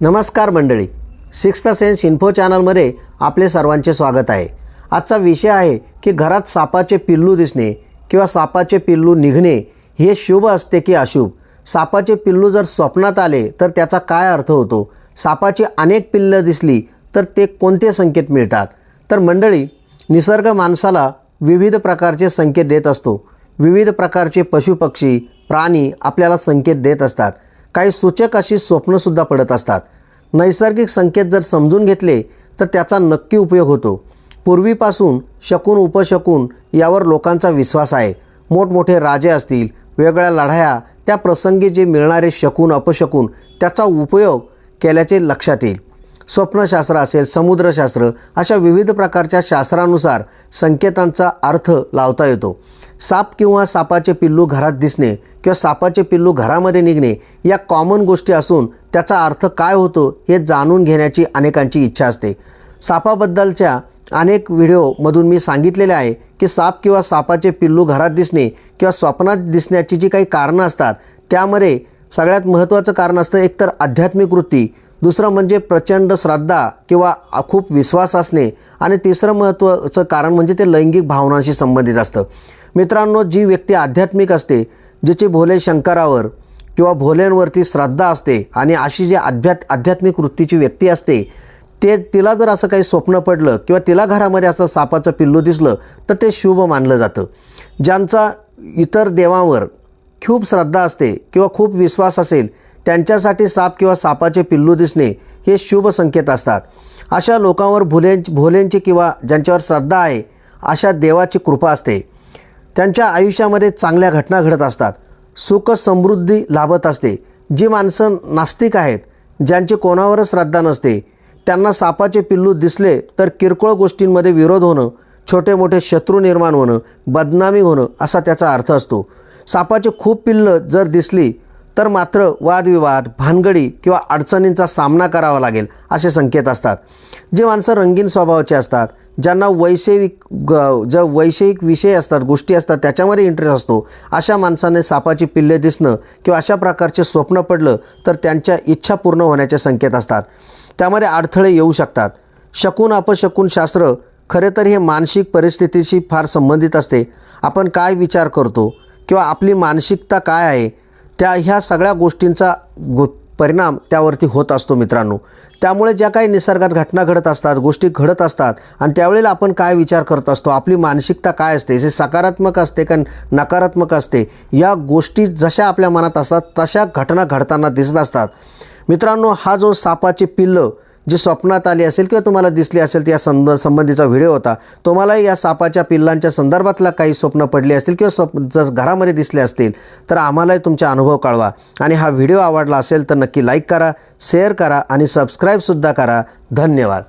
नमस्कार मंडळी. Sixth sense info चॅनलमध्ये आपले सर्वांचे स्वागत आहे. आजचा विषय आहे की घरात सापाचे पिल्लू दिसणे किंवा सापाचे पिल्लू निघणे हे शुभ असते की अशुभ? सापाचे पिल्लू जर स्वप्नात आले तर त्याचा काय अर्थ होतो? सापाची अनेक पिल्लं दिसली तर ते कोणते संकेत मिळतात? तर मंडळी निसर्ग माणसाला विविध प्रकारचे संकेत देत असतो. विविध प्रकारचे पशुपक्षी प्राणी आपल्याला संकेत देत असतात. काही सूचक अशी स्वप्नसुद्धा पडत असतात. नैसर्गिक संकेत जर समजून घेतले तर त्याचा नक्की उपयोग होतो. पूर्वीपासून शकून उपशकून यावर लोकांचा विश्वास आहे. मोठमोठे राजे असतील वेगळ्या लढाया त्या प्रसंगी जे मिळणारे शकून अपशकून त्याचा उपयोग केल्याचे लक्षात येईल. स्वप्नशास्त्र असेल समुद्रशास्त्र अशा विविध प्रकारच्या शास्त्रानुसार संकेतांचा अर्थ लावता येतो. साप किंवा सापाचे पिल्लू घरात दिसणे किंवा सापाचे पिल्लू घरामध्ये निघणे या कॉमन गोष्टी असून त्याचा अर्थ काय होतो हे जाणून घेण्याची अनेकांची इच्छा असते. सापाबद्दलच्या अनेक व्हिडिओमधून मी सांगितलेले आहे की साप किंवा सापाचे पिल्लू घरात दिसणे किंवा स्वप्नात दिसण्याची जी काही कारणं असतात त्यामध्ये सगळ्यात महत्त्वाचं कारण असतं एकतर आध्यात्मिक वृत्ती दुसरं म्हणजे प्रचंड श्रद्धा किंवा खूप विश्वास असणे आणि तिसरं महत्त्वाचं कारण म्हणजे ते लैंगिक भावनांशी संबंधित असतं. मित्रांनो जी व्यक्ती आध्यात्मिक असते जिची भोले शंकरावर किंवा भोलेंवरती श्रद्धा असते आणि अशी जी अध्यात् आध्यात्मिक वृत्तीची व्यक्ती असते ते तिला जर असं काही स्वप्न पडलं किंवा तिला घरामध्ये असं सापाचं पिल्लू दिसलं तर ते शुभ मानलं जातं. ज्यांचा इतर देवांवर खूप श्रद्धा असते किंवा खूप विश्वास असेल त्यांच्यासाठी साप किंवा सापाचे पिल्लू दिसणे हे शुभ संकेत असतात. अशा लोकांवर भोलें भोलेंची किंवा ज्यांच्यावर श्रद्धा आहे अशा देवाची कृपा असते. त्यांच्या आयुष्यामध्ये चांगल्या घटना घडत असतात. सुख समृद्धी लाभत असते. जी माणसं नास्तिक आहेत ज्यांची कोणावरच श्रद्धा नसते त्यांना सापाचे पिल्लू दिसले तर किरकोळ गोष्टींमध्ये विरोध होणं छोटे मोठे शत्रू निर्माण होणं बदनामी होणं असा त्याचा अर्थ असतो. सापाचे खूप पिल्लं जर दिसली तर मात्र वादविवाद भानगडी किंवा अडचणींचा सामना करावा लागेल असे संकेत असतात. जे माणसं रंगीन स्वभावाचे असतात ज्यांना वैषयिक ग ज्या वैषयिक विषय असतात गोष्टी असतात त्याच्यामध्ये इंटरेस्ट असतो अशा माणसाने सापाची पिल्ले दिसणं किंवा अशा प्रकारचे स्वप्न पडलं तर त्यांच्या इच्छा पूर्ण होण्याचे संकेत असतात. त्यामध्ये अडथळे येऊ शकतात. शकून अपशकून शास्त्र खरे तर हे मानसिक परिस्थितीशी फार संबंधित असते. आपण काय विचार करतो? किंवा आपली मानसिकता काय आहे? त्या ह्या सगळ्या गोष्टींचा गो परिणाम त्यावरती होत असतो मित्रांनो. त्यामुळे ज्या काही निसर्गात घटना घडत असतात गोष्टी घडत असतात आणि त्यावेळेला आपण काय विचार करत असतो आपली मानसिकता काय असते जे सकारात्मक असते का नकारात्मक असते या गोष्टी जशा आपल्या मनात असतात तशा घटना घडताना दिसत असतात. मित्रांनो हा जो सापाची पिल्लं जी स्वप्नात आली असेल किंवा तुम्हाला दिसली असेल त्या संब संबंधीचा व्हिडिओ होता तुम्हालाही या सापाच्या पिल्लांच्या संदर्भातला काही स्वप्न पडली असतील किंवा स्वप्न जर घरामध्ये दिसले असतील तर आम्हालाही तुमचा अनुभव कळवा. आणि हा व्हिडिओ आवडला असेल तर नक्की लाईक करा शेअर करा आणि सबस्क्राईबसुद्धा करा. धन्यवाद.